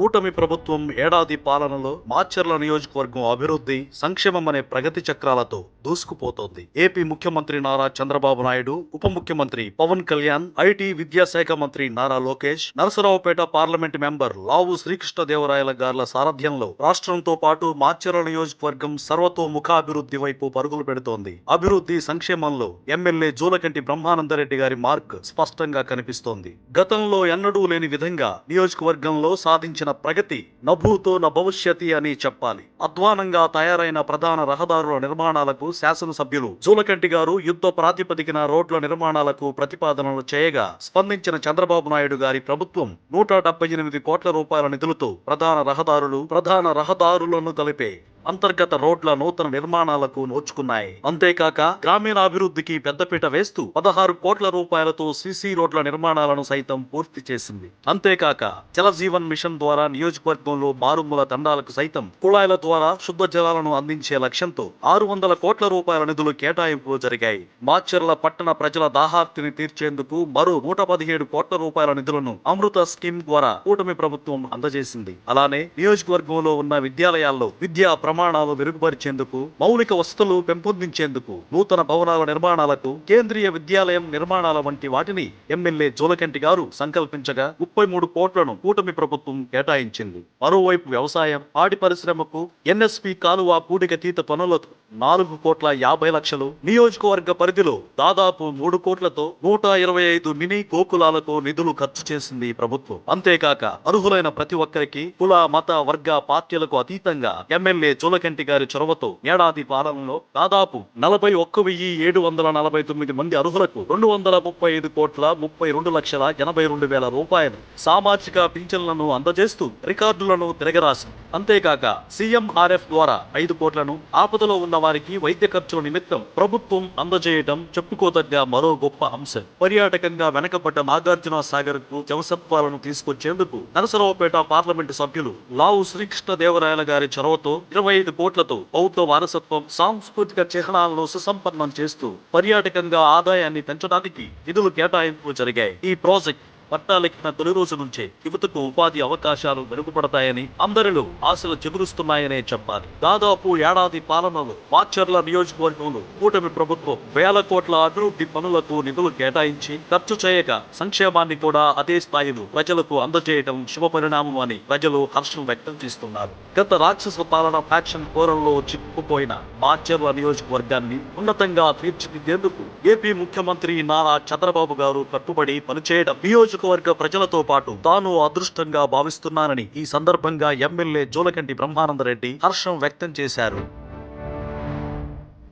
కూటమి ప్రభుత్వం ఏడాది పాలనలో మాచర్ల నియోజకవర్గం అభివృద్ధి సంక్షేమం అనే ప్రగతి చక్రాలతో దూసుకుపోతోంది. ఏపీ ముఖ్యమంత్రి నారా చంద్రబాబు నాయుడు ఉప ముఖ్యమంత్రి పవన్ కళ్యాణ్ ఐటీ విద్యాశాఖ మంత్రి నారా లోకేష్ నరసరావుపేట పార్లమెంట్ మెంబర్ లావు శ్రీకృష్ణదేవరాయల గార్ల సారథ్యంలో రాష్ట్రంతో పాటు మాచర్ల నియోజకవర్గం సర్వతోముఖాభివృద్ధి వైపు పరుగులు పెడుతోంది. అభివృద్ధి సంక్షేమంలో ఎమ్మెల్యే జూలకంటి బ్రహ్మానందరెడ్డి గారి మార్క్ స్పష్టంగా కనిపిస్తోంది. గతంలో ఎన్నడూ లేని విధంగా నియోజకవర్గంలో సాధించిన ప్రగతి నభూతో న భవిష్యతి అని చెప్పాలి. అధ్వానంగా తయారైన ప్రధాన రహదారుల నిర్మాణాలకు శాసనసభ్యులు జూలకంటి గారు యుద్ధ ప్రాతిపదికన రోడ్ల నిర్మాణాలకు ప్రతిపాదనలు చేయగా స్పందించిన చంద్రబాబు నాయుడు గారి ప్రభుత్వం నూట డెబ్బై ఎనిమిది కోట్ల రూపాయల నిధులతో ప్రధాన రహదారులు ప్రధాన రహదారులను కలిపే అంతర్గత రోడ్ల నూతన నిర్మాణాలకు నోచుకున్నాయి. అంతేకాక గ్రామీణాభివృద్ధికి పెద్దపీట వేస్తూ పదహారు కోట్ల రూపాయలతో సిసి రోడ్ల నిర్మాణాలను సైతం పూర్తి చేసింది. అంతేకాక జలజీవన్ మిషన్ ద్వారా నియోజకవర్గంలో మారుమూల తండాలకు సైతం కుళాయిల ద్వారా శుద్ధ జలాలను అందించే లక్ష్యంతో ఆరు వందల కోట్ల రూపాయల నిధులు కేటాయింపులు జరిగాయి. మాచర్ల పట్టణ ప్రజల దాహార్తిని తీర్చేందుకు మరో నూట పదిహేడు కోట్ల రూపాయల నిధులను అమృత స్కీమ్ ద్వారా కూటమి ప్రభుత్వం అందజేసింది. అలానే నియోజకవర్గంలో ఉన్న విద్యాలయాల్లో విద్యా ప్రమాణాలు మెరుగుపరిచేందుకు మౌలిక వసతులు పెంపొందించేందుకు నూతన భవనాల నిర్మాణాలకు కేంద్రీయ విద్యాలయం నిర్మాణాల వంటి వాటిని ఎమ్మెల్యే జోలకంటి గారు సంకల్పించగా ముప్పై మూడు కోట్లను కూటమి ప్రభుత్వం కేటాయించింది. మరోవైపు వ్యవసాయం పాడి పరిశ్రమకు ఎన్ఎస్పి కాలువ పూడికతీత పనులకు నాలుగు కోట్ల యాభై లక్షలు నియోజకవర్గ పరిధిలో దాదాపు మూడు కోట్లతో నూట ఇరవై ఐదు మినీ గోకులాలకు నిధులు ఖర్చు చేసింది ప్రభుత్వం. అంతేకాక అర్హులైన ప్రతి ఒక్కరికి కుల మత వర్గ పార్టీలకు అతీతంగా ఎమ్మెల్యే చోలకంటి గారి చొరవతో ఏడాది పాలనలో దాదాపు నలభై ఒక్క వెయ్యి ఏడు వందల నలభై తొమ్మిది మంది అర్హులకు రెండు వందల ముప్పై ఐదు కోట్ల ముప్పై రెండు లక్షల ఎనభై రెండు వేల రూపాయలు సామాజిక పింఛన్లను అందజేస్తూ రికార్డులను తిరగరాసింది. అంతేకాక సీఎంఆర్ఎఫ్ ద్వారా ఐదు కోట్లను ఆపదలో ఉన్న వారికి వైద్య ఖర్చుల నిమిత్తం ప్రభుత్వం అందజేయడం చెప్పుకోదగ్గ మరో గొప్ప అంశం. పర్యాటకంగా వెనకబడ్డ నాగార్జున సాగర్కు జవసత్వాలను తీసుకొచ్చేందుకు నరసరావుపేట పార్లమెంటు సభ్యులు లావు శ్రీకృష్ణ దేవరాయల గారి చొరవతో ఇరవై ఐదు కోట్లతో బౌద్ధ వారసత్వం సాంస్కృతిక చిహ్నాలను సుసంపన్నం చేస్తూ పర్యాటకంగా ఆదాయాన్ని పెంచడానికి నిధులు కేటాయింపులు జరిగాయి. ఈ ప్రాజెక్ట్ పట్టాలెక్కిన తొలి రోజు నుంచే యువతకు ఉపాధి అవకాశాలు మెరుగుపడతాయని అందరిలో ఆశలు చెబురుస్తున్నాయనే చెప్పాలి. దాదాపు ఏడాది పాలనలో మాచర్ల నియోజకవర్గంలో కూటమి ప్రభుత్వం వేల కోట్ల అభివృద్ధి పనులకు నిధులు కేటాయించి ఖర్చు చేయక సంక్షేమాన్ని కూడా అదే స్థాయిలో ప్రజలకు అందజేయడం శుభ పరిణామం అని ప్రజలు హర్షం వ్యక్తం చేస్తున్నారు. గత రాక్షస పాలన ఫ్యాక్షన్ కోరంలో చిక్కుపోయిన మాచర్ల నియోజకవర్గాన్ని ఉన్నతంగా తీర్చిదిద్దేందుకు ఏపీ ముఖ్యమంత్రి నారా చంద్రబాబు గారు కట్టుబడి పనిచేయడం నియోజక నియోజకవర్గ ప్రజలతో పాటు తాను అదృష్టంగా భావిస్తున్నానని ఈ సందర్భంగా ఎమ్మెల్యే జోలకంటి బ్రహ్మానందరెడ్డి హర్షం వ్యక్తం చేశారు.